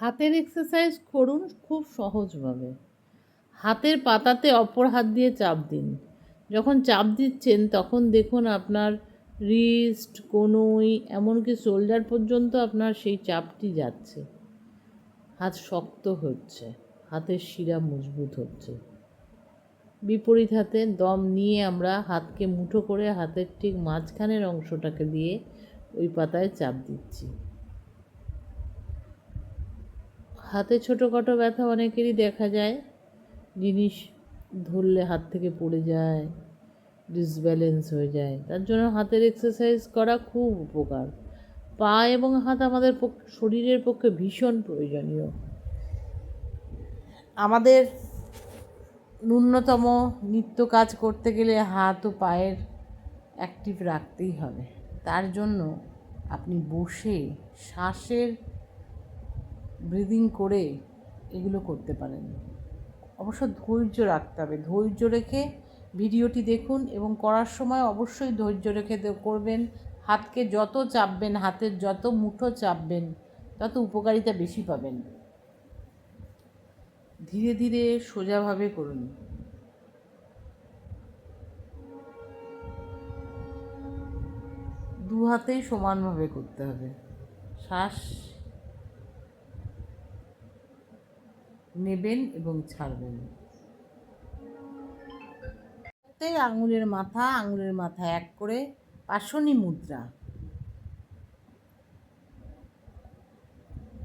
হাতের এক্সারসাইজ করুন খুব সহজভাবে। হাতের পাতাতে অপর হাত দিয়ে চাপ দিন। যখন চাপ দিচ্ছেন, তখন দেখুন আপনার রিস্ট কনুই, এমনকি শোল্ডার পর্যন্ত আপনার সেই চাপটি যাচ্ছে। হাত শক্ত হচ্ছে, হাতের শিরা মজবুত হচ্ছে। বিপরীত হাতে দম নিয়ে আমরা হাতকে মুঠো করে হাতের ঠিক মাঝখানের অংশটাকে দিয়ে ওই পাতায় চাপ দিচ্ছি। হাতে ছোটোখাটো ব্যথা অনেকেরই দেখা যায়। জিনিস ধরলে হাত থেকে পড়ে যায় ডিসব্যালেন্স হয়ে যায়। তার জন্য হাতের এক্সারসাইজ করা খুব উপকার। পা এবং হাত আমাদের শরীরের পক্ষে ভীষণ প্রয়োজনীয়। আমাদের ন্যূনতম নিত্য কাজ করতে গেলে হাত ও পায়ের অ্যাক্টিভ রাখতেই হবে। তার জন্য আপনি বসে শ্বাসের ব্রিদিং করে এগুলো করতে পারেন। অবশ্য ধৈর্য রাখতে হবে। ধৈর্য রেখে ভিডিওটি দেখুন এবং করার সময় অবশ্যই ধৈর্য রেখে করবেন। হাতকে যত চাপবেন, হাতের যত মুঠো চাপবেন, তত উপকারিতা বেশি পাবেন। ধীরে ধীরে সোজাভাবে করুন। দু হাতেই সমানভাবে করতে হবে। শ্বাস নেবেন এবং ছাড়বেন। প্রত্যেক আঙুলের মাথা আঙুলের মাথা এক করে পাশনি মুদ্রা।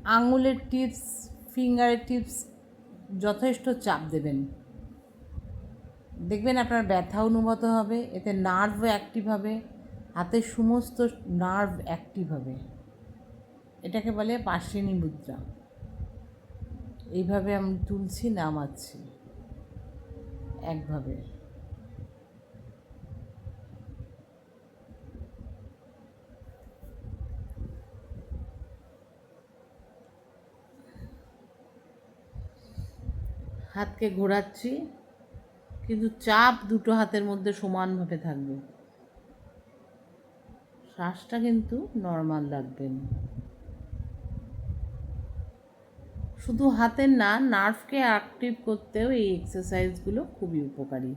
আঙুলের টিপস, ফিঙ্গারের টিপস যথেষ্ট চাপ দেবেন। দেখবেন আপনার ব্যথা অনুভূত হবে, এতে নার্ভ অ্যাক্টিভ হবে হাতের সমস্ত নার্ভ অ্যাক্টিভ হবে। এটাকে বলে পাশিনী মুদ্রা। এইভাবে আমি তুলছি, নামাচ্ছি। একভাবে। হাতকে ঘোরাচ্ছি, কিন্তু চাপ দুটো হাতের মধ্যে সমানভাবে থাকবে। শ্বাসটা কিন্তু নর্মাল রাখবেন শুধু হাতের না নার্ভকে অ্যাক্টিভ করতেও এই এক্সারসাইজগুলো খুবই উপকারী।